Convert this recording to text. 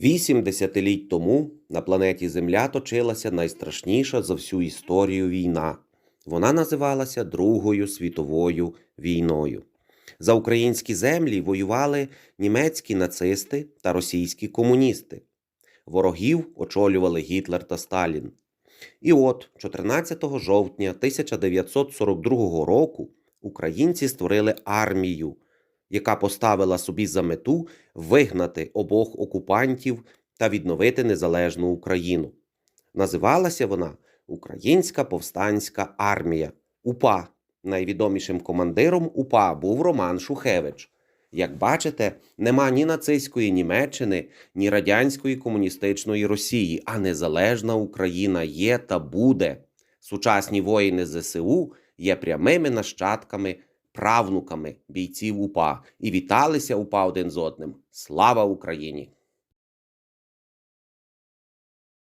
Вісім десятиліть тому на планеті Земля точилася найстрашніша за всю історію війна. Вона називалася Другою світовою війною. За українські землі воювали німецькі нацисти та російські комуністи. Ворогів очолювали Гітлер та Сталін. І от 14 жовтня 1942 року українці створили армію, яка поставила собі за мету вигнати обох окупантів та відновити незалежну Україну. Називалася вона Українська повстанська армія УПА. Найвідомішим командиром УПА був Роман Шухевич. Як бачите, нема ні нацистської Німеччини, ні радянської комуністичної Росії, а незалежна Україна є та буде. Сучасні воїни ЗСУ є прямими нащадками, правнуками бійців УПА і віталися УПА один з одним. Слава Україні!